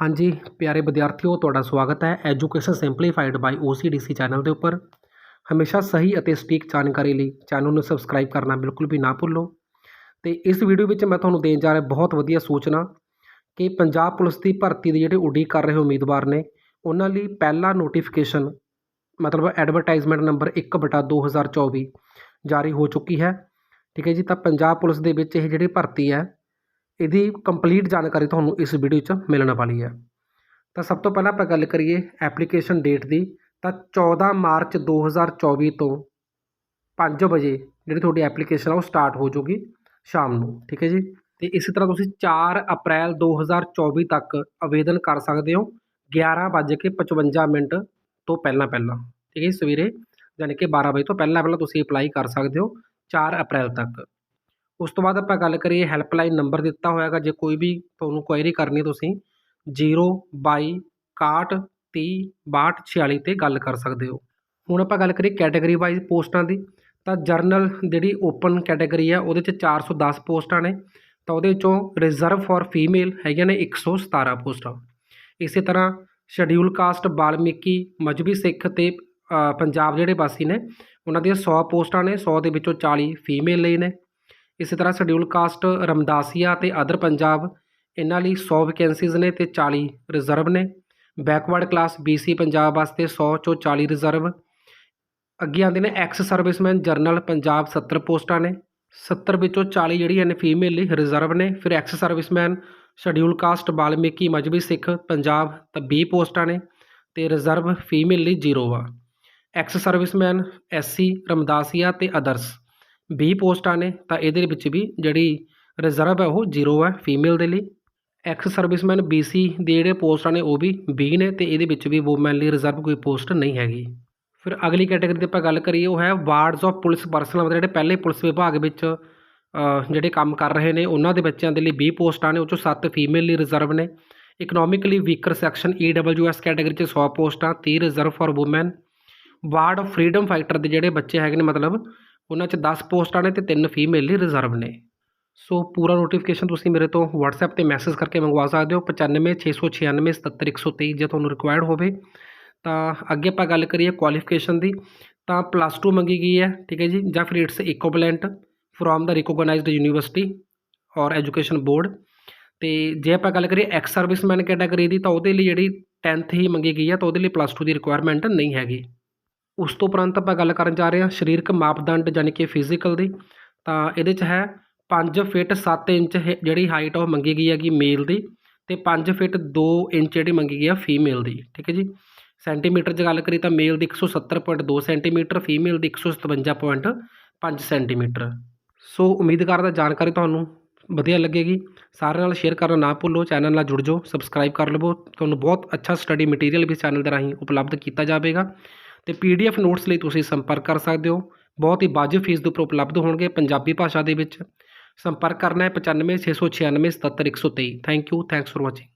ਹਾਂਜੀ, ਪਿਆਰੇ ਵਿਦਿਆਰਥੀਓ, ਤੁਹਾਡਾ ਸਵਾਗਤ ਹੈ education simplified by OCDC channel ਦੇ ਉੱਪਰ। ਹਮੇਸ਼ਾ ਸਹੀ ਅਤੇ ਸਟੀਕ ਜਾਣਕਾਰੀ ਲਈ ਚੈਨਲ ਨੂੰ ਸਬਸਕ੍ਰਾਈਬ ਕਰਨਾ ਬਿਲਕੁਲ ਵੀ ਨਾ ਭੁੱਲੋ। ਤੇ ਇਸ ਵੀਡੀਓ ਵਿੱਚ ਮੈਂ ਤੁਹਾਨੂੰ ਦੇਣ ਜਾ ਰਿਹਾ ਬਹੁਤ ਵਧੀਆ ਸੂਚਨਾ ਕਿ ਪੰਜਾਬ ਪੁਲਿਸ ਦੀ ਭਰਤੀ ਦੀ ਜਿਹੜੇ ਉਡੀਕ ਕਰ ਰਹੇ ਉਮੀਦਵਾਰ ਨੇ, ਉਹਨਾਂ ਲਈ ਪਹਿਲਾ ਨੋਟੀਫਿਕੇਸ਼ਨ ਮਤਲਬ ਐਡਵਰਟਾਈਜ਼ਮੈਂਟ ਨੰਬਰ 1/2024 ਜਾਰੀ ਹੋ ਚੁੱਕੀ ਹੈ। ਠੀਕ ਹੈ ਜੀ, ਤਾਂ ਪੰਜਾਬ ਪੁਲਿਸ ਦੇ ਵਿੱਚ ਇਹ ਜਿਹੜੀ ਭਰਤੀ ਹੈ ਇਹਦੀ ਕੰਪਲੀਟ ਜਾਣਕਾਰੀ ਤੁਹਾਨੂੰ ਇਸ ਵੀਡੀਓ 'ਚ ਮਿਲਣ ਵਾਲੀ ਹੈ। ਤਾਂ ਸਭ ਤੋਂ ਪਹਿਲਾਂ ਆਪਾਂ ਗੱਲ ਕਰੀਏ ਐਪਲੀਕੇਸ਼ਨ ਡੇਟ ਦੀ, ਤਾਂ 14 ਮਾਰਚ 2024 ਤੋਂ 5 ਵਜੇ ਜਿਹੜੀ ਤੁਹਾਡੀ ਐਪਲੀਕੇਸ਼ਨ ਆ ਉਹ ਸਟਾਰਟ ਹੋ ਜਾਊਗੀ ਸ਼ਾਮ ਨੂੰ, ਠੀਕ ਹੈ ਜੀ? ਤੇ ਇਸੇ ਤਰ੍ਹਾਂ ਤੁਸੀਂ 4 ਅਪ੍ਰੈਲ 2024 ਤੱਕ ਆਵੇਦਨ ਕਰ ਸਕਦੇ ਹੋ 11:55 ਮਿੰਟ ਤੋਂ ਪਹਿਲਾਂ ਪਹਿਲਾਂ, ਠੀਕ ਹੈ ਜੀ? ਸਵੇਰੇ ਯਾਨੀ ਕਿ 12 ਵਜੇ ਤੋਂ ਪਹਿਲਾਂ ਪਹਿਲਾਂ ਤੁਸੀਂ ਅਪਲਾਈ ਕਰ ਸਕਦੇ ਹੋ 4 ਅਪ੍ਰੈਲ ਤੱਕ। ਉਸ ਤੋਂ ਬਾਅਦ ਆਪਾਂ ਗੱਲ ਕਰੀਏ ਹੈਲਪਲਾਈਨ ਨੰਬਰ ਦਿੱਤਾ ਹੋਇਆ ਹੋਇਆਗਾ, ਜੇ ਕੋਈ ਵੀ ਤੁਹਾਨੂੰ ਕੁਐਰੀ ਕਰਨੀ ਤੁਸੀਂ 022 61 30 62 46 ਤੇ ਗੱਲ ਕਰ ਸਕਦੇ ਹੋ। ਹੁਣ ਆਪਾਂ ਗੱਲ ਕਰੀਏ ਕੈਟਾਗਰੀ ਵਾਈਜ਼ ਪੋਸਟਾਂ ਦੀ, ਤਾਂ ਜਰਨਲ ਜਿਹੜੀ ਓਪਨ ਕੈਟਾਗਰੀ ਹੈ ਉਹਦੇ 'ਚ 410 ਪੋਸਟਾਂ ਨੇ, ਤਾਂ ਉਹਦੇ 'ਚੋਂ ਰਿਜ਼ਰਵ ਫॉर ਫੀਮੇਲ ਹੈਗੀਆਂ ਨੇ 117 ਪੋਸਟਾਂ। ਇਸੇ ਤਰ੍ਹਾਂ ਸ਼ਡਿਊਲ ਕਾਸਟ ਬਾਲਮੀਕੀ, ਮਜਬੀ ਸਿੱਖ ਤੇ ਪੰਜਾਬ ਜਿਹੜੇ ਵਾਸੀ ਨੇ, ਉਹਨਾਂ ਦੀਆਂ 100 ਪੋਸਟਾਂ ਨੇ 100 ਦੇ ਵਿੱਚੋਂ 40 ਫੀਮੇਲ ਲਈ ਨੇ। ਇਸੇ ਤਰ੍ਹਾਂ ਸ਼ਡਿਊਲ ਕਾਸਟ ਰਮਦਾਸੀਆ ਤੇ ਅਦਰ ਪੰਜਾਬ, ਇਹਨਾਂ ਲਈ 100 ਵੈਕੈਂਸੀਜ਼ ਨੇ ਤੇ 40 ਰਿਜ਼ਰਵ ਨੇ। ਬੈਕਵਰਡ ਕਲਾਸ BC ਪੰਜਾਬ ਵਾਸਤੇ 100 ਚੋਂ 40 ਰਿਜ਼ਰਵ ਅੱਗੇ ਆਉਂਦੇ ਨੇ ਐਕਸ ਸਰਵਿਸਮੈਨ ਜਰਨਲ ਪੰਜਾਬ 70 ਪੋਸਟਾਂ ਨੇ। 70 ਵਿੱਚੋਂ 40 ਜਿਹੜੀਆਂ ਨੇ ਫੀਮੇਲ ਲਈ ਰਿਜ਼ਰਵ ਨੇ। ਫਿਰ ex serviceman schedule caste Balmiki, Mazhabi Sikh, Punjab ਤਾਂ 20 ਪੋਸਟਾਂ ਨੇ ਤੇ ਰਿਜ਼ਰਵ ਫੀਮੇਲ ਲਈ 0 ਆ। ਐਕਸ ਸਰਵਿਸਮੈਨ ਐਸਸੀ ਰਮਦਾਸੀਆ ਤੇ ਅਦਰਸ 20 ਪੋਸਟਾਂ ਨੇ, ਤਾਂ ਇਹਦੇ ਵਿੱਚ ਵੀ ਜਿਹੜੀ ਰਿਜ਼ਰਵ ਹੈ ਉਹ ਜ਼ੀਰੋ ਹੈ ਫੀਮੇਲ ਦੇ ਲਈ। ਐਕਸ ਸਰਵਿਸਮੈਨ ਬੀ ਸੀ ਦੇ ਜਿਹੜੇ ਪੋਸਟਾਂ ਨੇ ਉਹ ਵੀ ਬੀ ਨੇ ਤੇ ਇਹਦੇ ਵਿੱਚ ਵੀ ਵੂਮੈਨ ਲਈ ਰਿਜ਼ਰਵ ਕੋਈ ਪੋਸਟ ਨਹੀਂ ਹੈਗੀ। ਫਿਰ ਅਗਲੀ ਕੈਟਾਗਰੀ ਦੀ ਆਪਾਂ ਗੱਲ ਕਰੀਏ, ਉਹ ਹੈ ਵਾਰਡਸ ਆਫ ਪੁਲਿਸ ਪਰਸਨਲ ਮਤਲਬ ਜਿਹੜੇ ਪਹਿਲੇ ਪੁਲਿਸ ਵਿਭਾਗ ਵਿੱਚ ਜਿਹੜੇ ਕੰਮ ਕਰ ਰਹੇ ਨੇ, ਉਹਨਾਂ ਦੇ ਬੱਚਿਆਂ ਦੇ ਲਈ 20 ਪੋਸਟਾਂ ਨੇ, ਉਹ ਚੋਂ 7 ਫੀਮੇਲ ਲਈ ਰਿਜ਼ਰਵ ਨੇ। Economically weaker section EWS category 'ਚ 100 ਪੋਸਟਾਂ 30 reserve for women ward of freedom fighter ਦੇ ਜਿਹੜੇ ਬੱਚੇ ਹੈਗੇ ਨੇ, ਮਤਲਬ ਉਹਨਾਂ 'ਚ 10 ਪੋਸਟਾਂ ਨੇ ਤੇ 3 ਫੀਮੇਲ ਲਈ ਰਿਜ਼ਰਵ ਨੇ। ਸੋ ਪੂਰਾ ਨੋਟੀਫਿਕੇਸ਼ਨ ਤੁਸੀਂ ਮੇਰੇ ਤੋਂ WhatsApp ਤੇ ਮੈਸੇਜ ਕਰਕੇ ਮੰਗਵਾ ਸਕਦੇ ਹੋ। 9569677123 ਜੇ ਤੁਹਾਨੂੰ ਰਿਕੁਆਇਰਡ ਹੋਵੇ। ਤਾਂ ਅੱਗੇ ਆਪਾਂ ਗੱਲ ਕਰੀਏ ਕੁਆਲੀਫਿਕੇਸ਼ਨ ਦੀ, ਤਾਂ ਪਲੱਸ 2 ਮੰਗੀ ਗਈ ਹੈ, ਠੀਕ ਹੈ ਜੀ, ਜਾਂ ਫਿਰ its equivalent from the recognised university or education board ਤੇ ਜੇ ਆਪਾਂ ਗੱਲ ਕਰੀਏ ਐਕਸ ਸਰਵਿਸਮੈਨ ਕੈਟਾਗਰੀ ਦੀ, ਤਾਂ ਉਹਦੇ ਲਈ ਜਿਹੜੀ 10th ਹੀ ਮੰਗੀ ਗਈ ਹੈ, ਤਾਂ ਉਹਦੇ ਲਈ ਪਲੱਸ 2 ਦੀ ਰਿਕੁਆਇਰਮੈਂਟ ਨਹੀਂ ਹੈਗੀ। ਉਸ ਤੋਂ ਉਪਰੰਤ ਆਪਾਂ ਗੱਲ ਕਰਨ ਜਾ ਰਹੇ ਹਾਂ ਸਰੀਰਕ ਮਾਪਦੰਡ ਯਾਨੀ ਕਿ ਫਿਜ਼ੀਕਲ ਦੀ। ਤਾਂ ਇਹਦੇ 'ਚ ਹੈ 5 ਫਿਟ 7 ਇੰਚ ਜਿਹੜੀ ਹਾਈਟ ਉਹ ਮੰਗੀ ਗਈ ਹੈਗੀ ਮੇਲ ਦੀ ਤੇ 5 ਫਿਟ 2 ਇੰਚ ਜਿਹੜੀ ਮੰਗੀ ਗਈ ਆ ਫੀਮੇਲ ਦੀ, ਠੀਕ ਹੈ ਜੀ। ਸੈਂਟੀਮੀਟਰ 'ਚ ਗੱਲ ਕਰੀ ਤਾਂ ਮੇਲ ਦੀ 170.2 ਸੈਂਟੀਮੀਟਰ ਫੀਮੇਲ ਦੀ 157.5 ਸੈਂਟੀਮੀਟਰ। ਸੋ ਉਮੀਦ ਕਰਦਾ ਜਾਣਕਾਰੀ ਤੁਹਾਨੂੰ ਵਧੀਆ ਲੱਗੇਗੀ। ਸਾਰਿਆਂ ਨਾਲ ਸ਼ੇਅਰ ਕਰਨਾ ਨਾ ਭੁੱਲੋ ਚੈਨਲ ਨਾਲ ਜੁੜ ਜਾਓ ਸਬਸਕ੍ਰਾਈਬ ਕਰ ਲਵੋ। ਤੁਹਾਨੂੰ ਬਹੁਤ ਅੱਛਾ ਸਟੱਡੀ ਮਟੀਰੀਅਲ ਵੀ ਚੈਨਲ ਦੇ ਰਾਹੀਂ ਉਪਲਬਧ ਕੀਤਾ ਜਾਵੇਗਾ। ਤੇ ਪੀਡੀਐਫ ਨੋਟਸ ਲਈ ਤੁਸੀਂ ਸੰਪਰਕ ਕਰ ਸਕਦੇ ਹੋ। ਬਹੁਤ ਹੀ ਵਾਜਬ ਫੀਸ ਦੇ ਉੱਪਰ ਉਪਲਬਧ ਹੋਣਗੇ ਪੰਜਾਬੀ ਭਾਸ਼ਾ ਦੇ ਵਿੱਚ। ਸੰਪਰਕ ਕਰਨਾ ਹੈ 95 696 77 123 thank you thanks for watching